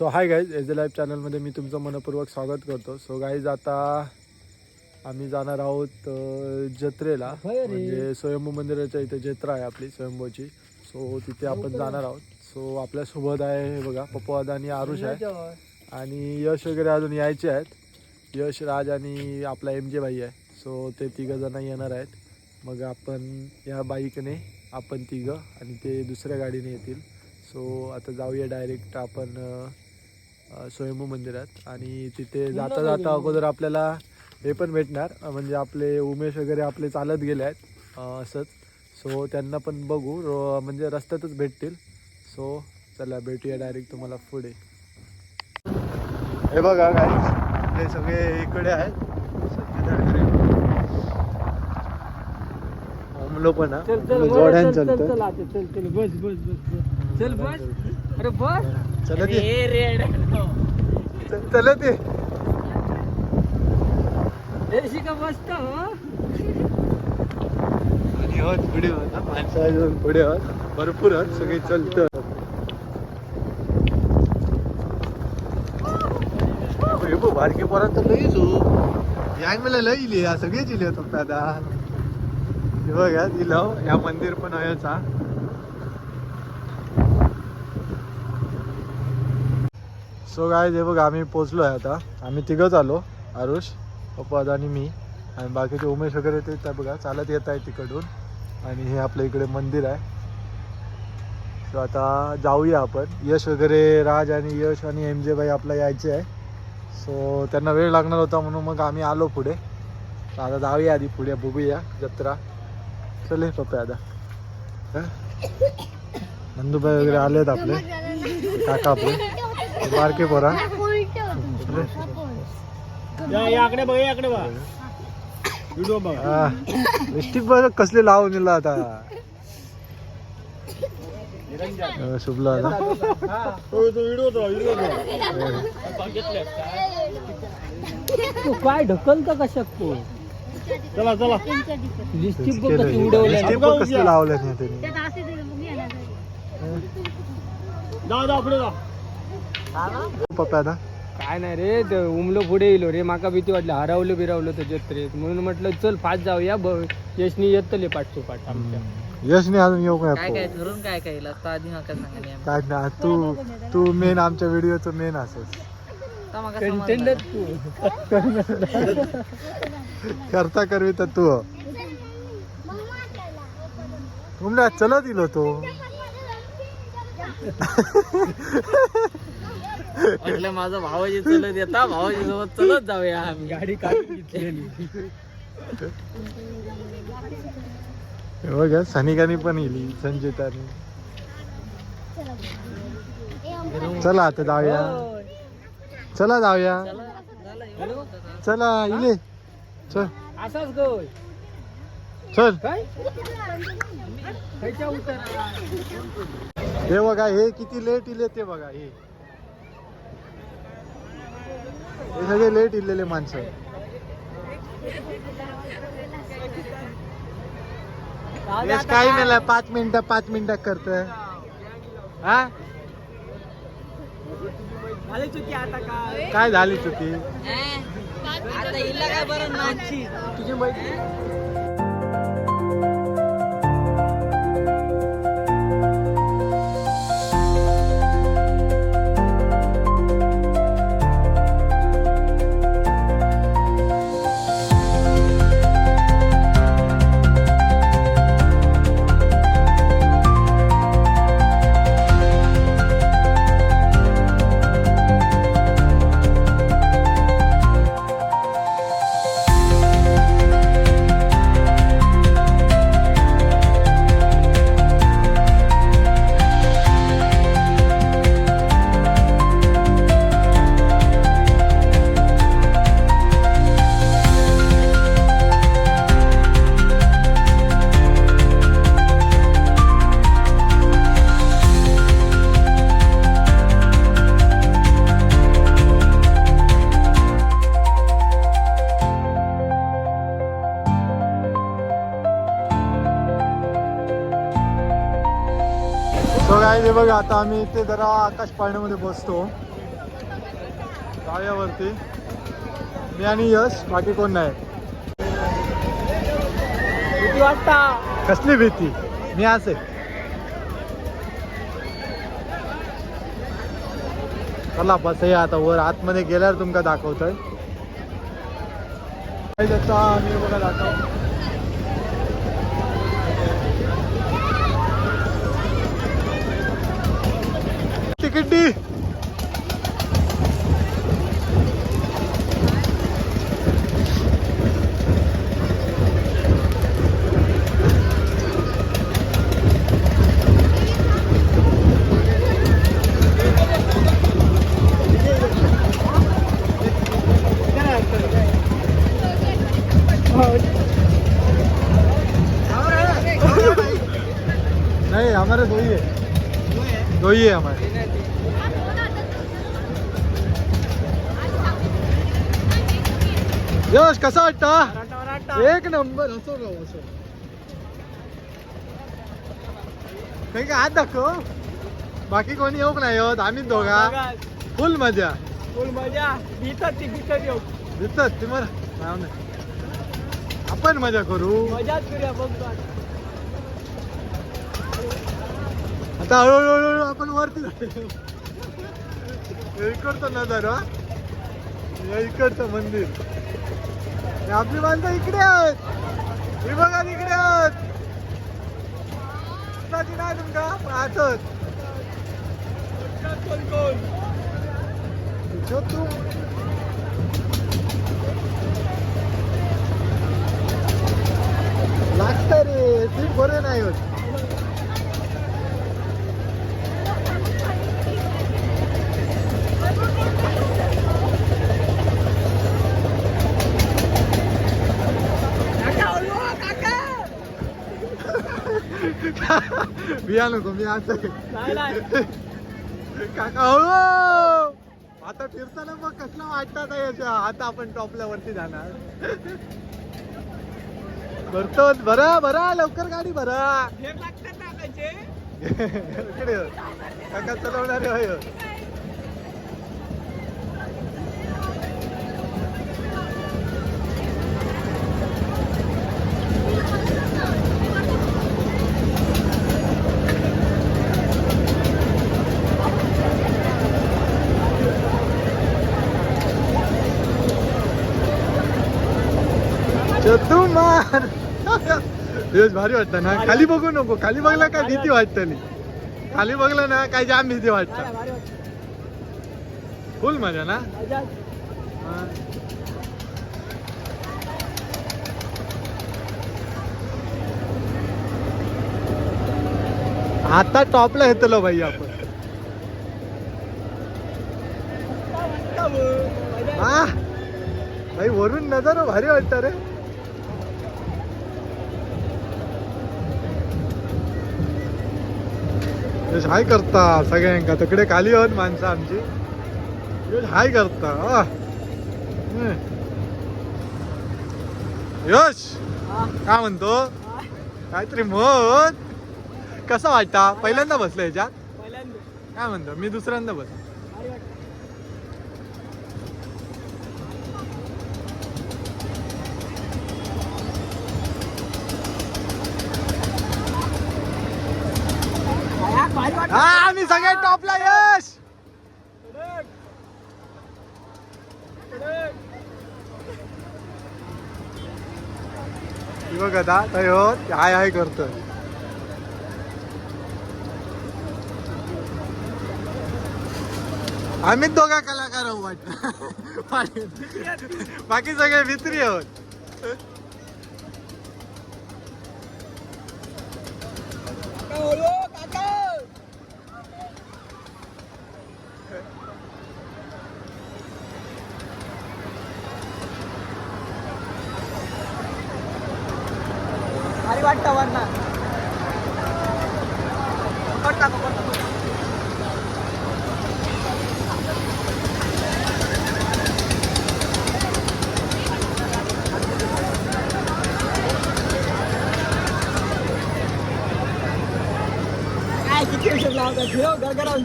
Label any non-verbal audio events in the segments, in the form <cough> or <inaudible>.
So hi guys एज live चॅनलमध्ये मी तुमचं मनपूर्वक स्वागत करतो. सो गाईज आता आम्ही जाणार आहोत अ, जत्रेला. म्हणजे स्वयंभू मंदिराच्या इथे जत्रा आहे आपली स्वयंभूची. सो तिथे आपण जाणार आहोत. सो आपल्यासोबत आहे हे बघा पप्पादा आणि आरुष आहे. आणि यश वगैरे अजून यायचे आहेत. यश राज आणि आपला एम जे भाई आहे. सो ते तिघं जण येणार आहेत. मग आपण या बाईकने आपण तिघं आणि ते दुसऱ्या गाडीने येतील. सो आता जाऊया डायरेक्ट आपण अ, अ, स्वयंभू मंदिरात. आणि तिथे जाता जाता अगोदर आपल्याला हे पण भेटणार. म्हणजे आपले उमेश वगैरे आपले चालत गेले आहेत असंच. सो त्यांना पण बघू. रो म्हणजे रस्त्यातच भेटतील. सो चला भेटूया डायरेक्ट तुम्हाला पुढे. हे बघा काय हे सगळे इकडे आहेत. पण. चल चल जोड्यान चल चल बस बस बस. चल बस. अरे बस. आणि होत पुढे होत माणसं अजून पुढे होत भरपूर होत सगळे चलत बारके पोरात तर लईच हो या मला लई इली सगळेच इले फक्त आता. बघा दिलं या मंदिर पण आहेचा सो काय हे बघा आम्ही पोचलो आहे आता. आम्ही तिघंच आलो आरुष पप्पा आणि मी. आणि बाकीचे उमेश वगैरे ते त्या बघा चालत येत आहे तिकडून. आणि हे आपल्या इकडे मंदिर आहे. सो आता जाऊया आपण. यश वगैरे राज आणि यश आणि एम जे बाई आपला यायचे आहे. सो त्यांना वेळ लागणार होता म्हणून मग आम्ही आलो पुढे. तर आता जाऊया आधी पुढे बघूया जत्रा. चले पप्पा आता. नंदूबाई वगैरे आलेत आपले. काका आपले बारके पोरा या याकडे बघ याकडे बघ. व्हिडिओ बघ. लिपस्टिक बघ कसले लावून दिला आता. शुभला आता. व्हिडिओ तू काय ढकलतं का शकतो? चला चला. लिस्टिक बघ कशी कसले लावले नाही त्यांनी. जाऊ जाऊ पुढे जा. पप्पा आता? काय नाही रे ते उमलो पुढे येलो रे. माका भीती वाटली हरवलं बिरावलं तर जत्रेत म्हणून म्हटलं चल फास्ट जाऊया. ब यशनी येतले पाठतो पाठ आमच्या यशने अजून येऊ काय काय काय ठरून काय काय आधी सांगा काय ना तू तू मेन आमच्या व्हिडिओचं मेन असस तू. करता करवी तर तू. तुमला चलत इलो तो. <laughs> म्हटलं माझा भावाजी चलत येता भावाजी सोबत चलत जाऊया आम्ही. गाडी काढून घेतलेली. हे बघा सनिकानी पण इली संजितानी. चला आता जाऊया. चला जाऊया. चला इले. चल. असाच चल. काय? खायच्या उतारा हे बघा हे किती लेट इले ते बघा हे. हे सगळे लेट इलेले माणसं. यश काही नाही पाच मिनिटं पाच मिनिटं करत हा? झाली चुकी आता काय? काय झाली चुकी? आता इला काय बरं नाची तुझी माहिती बघा आता आम्ही इथे जरा आकाश पाळण्यामध्ये बसतो. जाऊयावरती मी आणि यश बाकी कोण नाही. किती वाटता? कसली भीती? मी असे चला बस हे आता वर. आतमध्ये गेल्यावर तुमका दाखवतोय. आम्ही बघा दाखव. तिकीट दी नहीं हमारे दो ही है दो ही है हमारे यश कसा वाटता? एक नंबर. असो राव असो. काही काय हात दाखव? बाकी कोणी येऊक नाही होत आम्हीच दोघा. फुल मजा. फुल मजा. भीतर ती येऊ. दिसत ती मला नाव नाही. आपण मजा करू. मजाच करूया बघतो आता. हळूहळू आपण वरती. हे इकडचं नजारा. हे इकडचं मंदिर. हे आपली माणसं इकडे आहेत हे बघा इकडे आहेत नाही तुमका पाहतच. तू. लागतं रे ती बरे नाही होत. बिया नको मी आज काका हो आता फिरताना मग कसला वाटतात याच्या. आता आपण टॉपला वरती जाणार. भरतो बरा बरा लवकर गाडी भरा. <laughs> काका चलवणारे होय चतुमार दिवस भारी वाटतं ना. खाली बघू नको. खाली बघला काय भीती वाटतली खाली बघलं ना काय जाम भीती वाटत. फुल मजा ना. आता टॉपला येतलो भाई आपण. भाई वरून नजारा भारी वाटत रे. यश हाय करता सगळ्यांका. तिकडे खाली आहोत माणसं आमची. यश हाय करता. यश! काय म्हणतो. काहीतरी मत कसा वाटता? पहिल्यांदा बसलो ह्याच्यात? पहिल्यांदा. काय म्हणतो? मी दुसऱ्यांदा बस भारी वाटतं. हा, आम्ही सगळे टॉपला यश कडक. कडक. बघ आता काय होत हाय हाय करतोय आम्हीच दोघा कलाकार आहोत वाटत <laughs> बाकी सगळे मित्री आहोत काका ओळो, काका. भारी वाटतं वरना पकडता, पकडता, पकडता. काय किती उशीर लावतात फिरव गरगरावून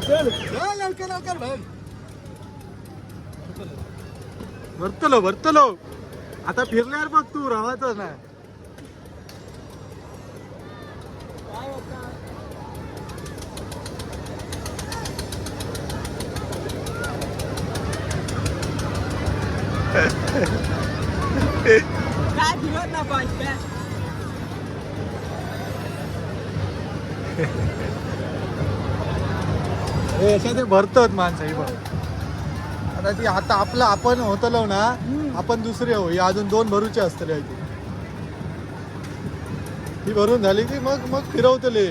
चल. लवकर लवकर भाई. भरतलो भरतलो आता फिरल्यावर बघ तू राहायचं ना फिरत ना पाच हे अशा ते भरतात माणसं ही बघ. आता ती आता आपलं आपण होतलो ना आपण दुसरे हो ही अजून दोन भरूचे असतले ती ही भरून झाली की मग मग फिरवतले.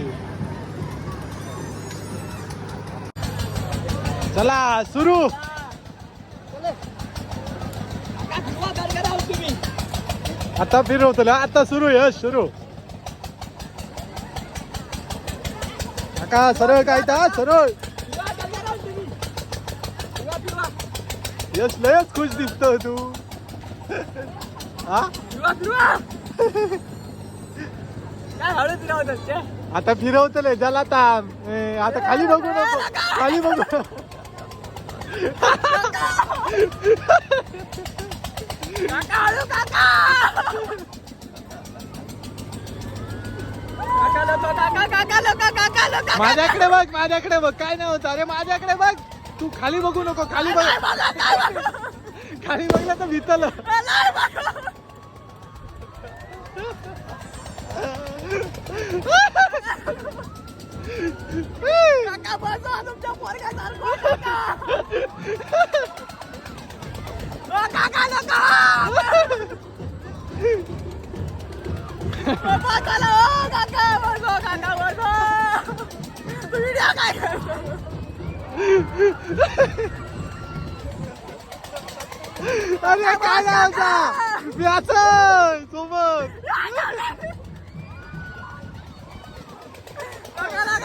चला सुरू. आता फिरवतले आता सुरू यश सुरू. काका सरळ काय ता सरळ. यश लयच खुश दिसतो तू. <laughs> हा? आता फिरवतले जला ताम ए, आता खाली बघू <laughs> नको. खाली बघू. माझ्याकडे बघ माझ्याकडे बघ. काय नाही होत. अरे माझ्याकडे बघ. तू खाली बघू नको खाली बघ. खाली बघलं तर भीतल. काका बसा तुमच्या पोरग्यासारखं काका ओ, काका लोक बसायला ओ काका बसो काका बसो व्हिडिओ काय करतो अरे काय नाही होता मी असं सोबत काका लोक काका बस काकाच्या पाय पाठी द्यावा काका ओ काका नाही द्यावा. लोका लोका बसा लोका यश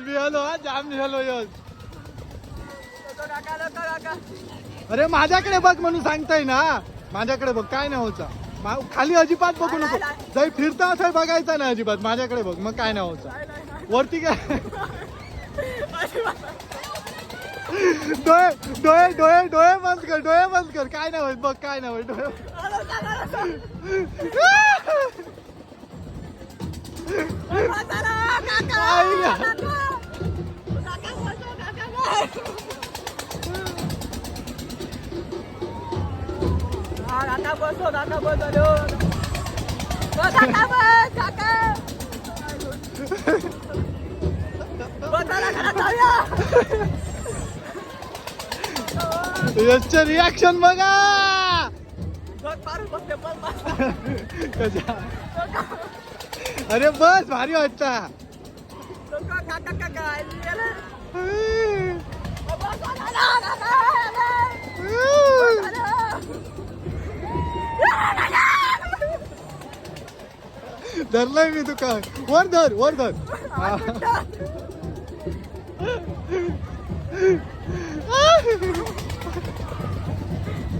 मी हलो हा जाम निघालो यश अरे माझ्याकडे बघ म्हणून सांगताय ना. माझ्याकडे बघ काय नाही होता खाली अजिबात बघू नको. जाई फिरता असं बघायचं नाही अजिबात. माझ्याकडे बघ मग काय नाही होता वरती काय? <laughs> डोळे डोळे डोळे डोळे बंद कर डोळे बंद कर. काय नाही होत बघ काय नाही होत डोळे आई ग. काका बसो काका बस हॅलो काका बस काका बसायला घरात जाऊया यशचं रिॲक्शन बघा! <laughs> अरे बस भारी वाटता. धरलाय मी तुका. वर धर वर धर. <laughs> हा. <laughs> बसायला काका बसायला काका काका बस काका बस काका काका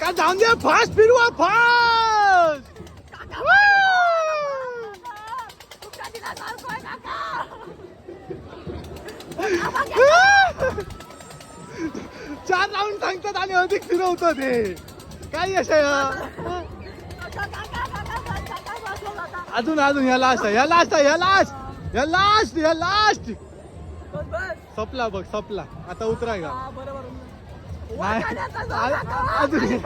का जाऊन दे फास्ट फिरवा फास्ट चार राऊंड सांगतात आणि अधिक फिरवतो ते काय यश हा? अजून अजून या लास्ट या लास्ट या लास्ट या लास्ट या लास्ट सपला बघ सपला. आता उतराय का नाही. आ- अजून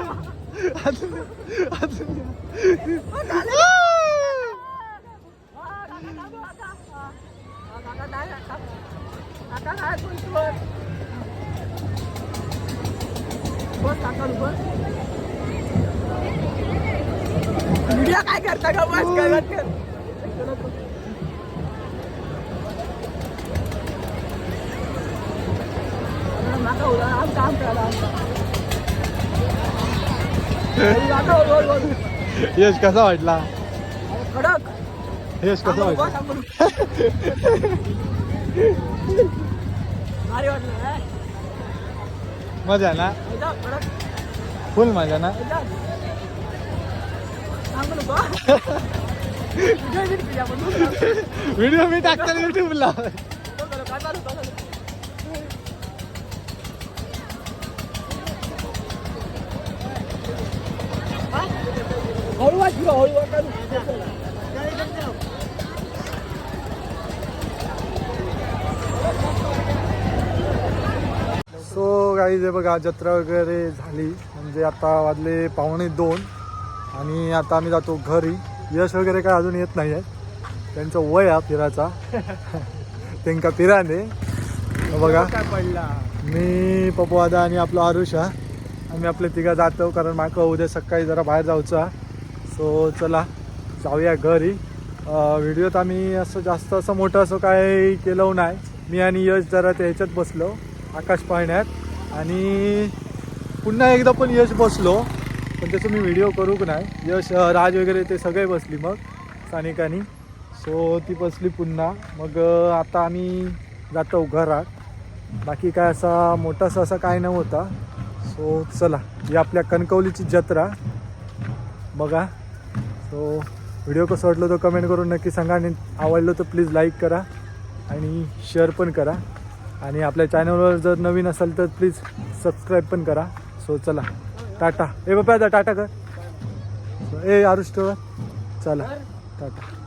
काय करता का बस करत कर काम करा यश कसा वाटला? कडक यश कसा वाटला? मजा ना? फुल मजा ना? व्हिडिओ <laughs> मी टाकतो युट्यूबला सो काही जे बघा जत्रा वगैरे झाली. म्हणजे आता वाजले पावणे दोन आणि आता आम्ही जातो घरी. यश वगैरे काय अजून येत नाही आहे त्यांचं वय हा फिराचा <laughs> त्यांका फिराने बघा. मी पप्पादा आणि आपला आरुषा. आम्ही आपले तिघं जातो कारण माका उद्या सकाळी जरा बाहेर जाऊचा. सो चला जाऊया घरी. व्हिडिओत आम्ही असं जास्त असं मोठं असं काय केलं नाही. मी आणि यश जरा ते ह्याच्यात बसलो आकाश पाहण्यात आणि पुन्हा एकदा पण यश बसलो पण त्याचं मी व्हिडिओ करू नाही? यश राज वगैरे ते सगळे बसली मग स्थानिकांनी. सो ती बसली पुन्हा. मग आता आम्ही जातो घरात. बाकी काय असा मोठासा असा काय नव्हता. सो चला ही आपल्या कणकवलीची जत्रा. बघा. सो व्हिडिओ कसं वाटलं तो कमेंट करून नक्की सांगा आणि आवडलं तर प्लीज लाईक करा आणि शेअर पण करा. आणि आपल्या चॅनलवर जर नवीन असाल तर प्लीज सबस्क्राईब पण करा. सो चला. टाटा. ए बाबा टाटा कर. ए आरुष चला. टाटा.